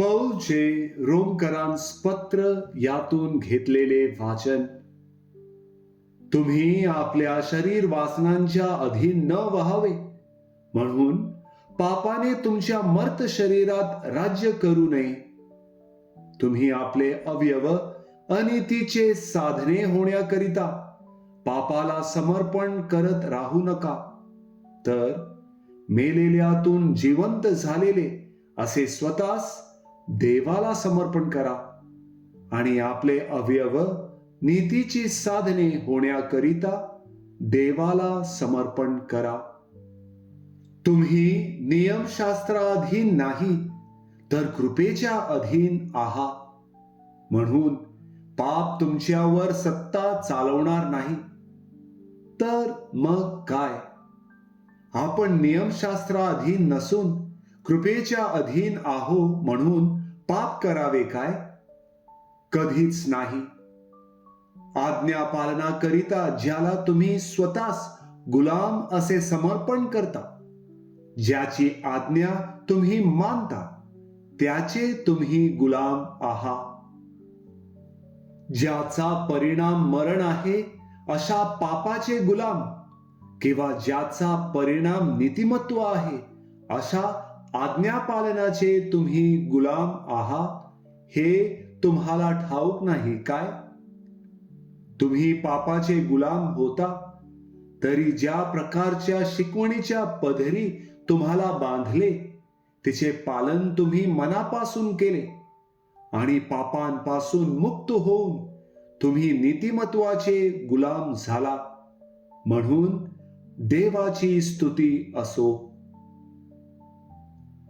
प्रभूचे रोमकरांस पत्र यातून घेतलेले वाचन. तुम्ही आपल्या शरीर वासनांच्या अधीन न व्हावे. म्हणून पापाने तुमच्या मर्त शरीरात राज्य करू नये. तुम्ही आपले अवयव अनितीचे साधने होण्याकरिता पापाला समर्पण करत राहू नका. तर मेलेल्यातून जिवंत झालेले असे स्वतःस देवाला समर्पण करा आणि आपले अवयव नीतीची साधने होण्याकरिता देवाला समर्पण करा. तुम्ही नियमशास्त्राधीन नाही तर कृपेच्या अधीन आहात म्हणून पाप तुमच्यावर सत्ता चालवणार नाही. तर मग काय? आपण नियमशास्त्राधीन नसून कृपेच्या अधीन आहो म्हणून पाप करावे काय? कधीच नाही. आज्ञा पालनाकरिता ज्याला तुम्ही स्वतःस गुलाम असे समर्पण करता ज्याची आज्ञा तुम्ही मानता त्याचे तुम्ही गुलाम आहात ज्याचा परिणाम मरण आहे अशा पापाचे गुलाम किंवा ज्याचा परिणाम नीतिमत्व आहे अशा आज्ञापालनाचे तुम्ही गुलाम आहात हे तुम्हाला ठाऊक नाही काय? तुम्ही पापाचे गुलाम होता तरी ज्या प्रकारच्या शिकवणीच्या पदरी तुम्हाला बांधले तिचे पालन तुम्ही मनापासून केले आणि पापांपासून मुक्त होऊन तुम्ही नीतिमत्वाचे गुलाम झाला. म्हणून देवाची स्तुती असो.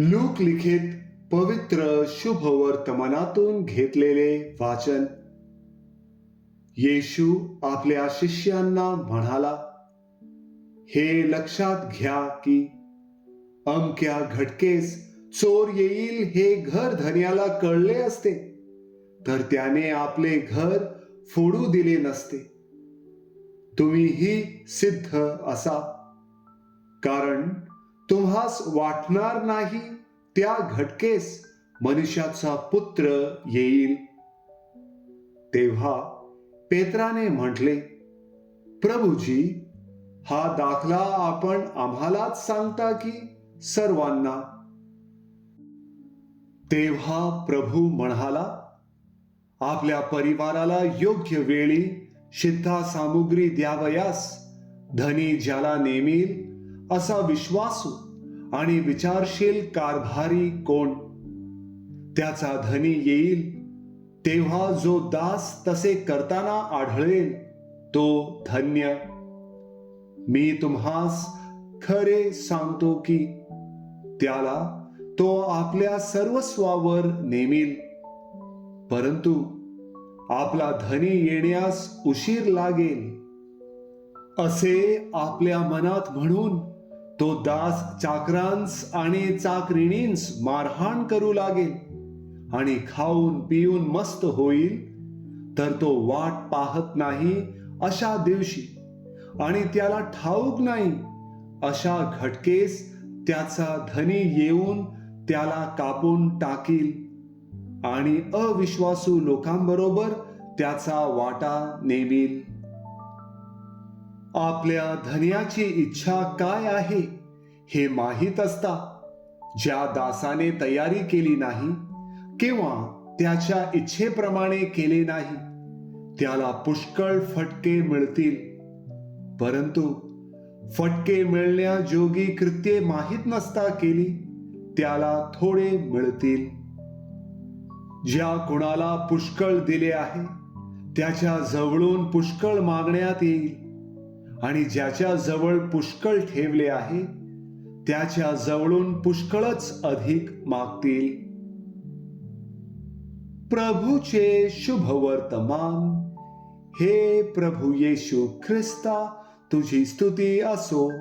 लूक लिखित पवित्र शुभ वर्तमानातून घेतलेले वाचन. येशू आपल्या शिष्यांना म्हणाला हे लक्षात घ्या की अमक्या घटकेस चोर येईल हे घर धन्याला कळले असते. तर त्याने आपले घर फोडू दिले नसते. तुम्हीही सिद्ध असा. कारण तुम्हास वाटणार नाही त्या घटकेस मनुष्याचा पुत्र येईल. तेव्हा पेत्राने म्हटले प्रभूजी हा दाखला आपण आम्हालाच सांगता की सर्वांना? तेव्हा प्रभू म्हणाला आपल्या परिवाराला योग्य वेळी शिद्धा सामुग्री द्यावयास धनी ज्याला नेमील असा विश्वासू हो. आणि विचारशील कारभारी कोण? त्याचा धनी येईल. तेव्हा जो दास तसे करताना आढळेल तो धन्य. मी तुम्हास खरे सांगतो की त्याला तो आपल्या सर्वस्वावर नेमील. परंतु आपला धनी येण्यास उशीर लागेल. असे आपल्या मनात म्हणून तो दास चाकरांस आणि चाकरिणींस मारहाण करू लागेल आणि खाऊन पिऊन मस्त होईल तर तो वाट पाहत नाही अशा दिवशी आणि त्याला ठाऊक नाही अशा घटकेस त्याचा धनी येऊन त्याला कापून टाकील आणि अविश्वासू लोकांबरोबर त्याचा वाटा नेमील. आपल्या धन्याची इच्छा काय आहे हे माहीत असता ज्या दासाने तयारी केली नाही किंवा त्याच्या इच्छेप्रमाणे केले नाही त्याला पुष्कळ फटके मिळतील. परंतु फटके मिळण्याजोगी कृत्ये माहीत नसता केली त्याला थोडे मिळतील. ज्या कुणाला पुष्कळ दिले आहे त्याच्या जवळून पुष्कळ मागण्यात येईल. आणि ज्याच्या जवळ पुष्कळ ठेवले आहे त्याच्या जवळून पुष्कळच अधिक मागतील. प्रभूचे शुभ वर्तमान हे प्रभू येशू ख्रिस्ता तुझी स्तुती असो.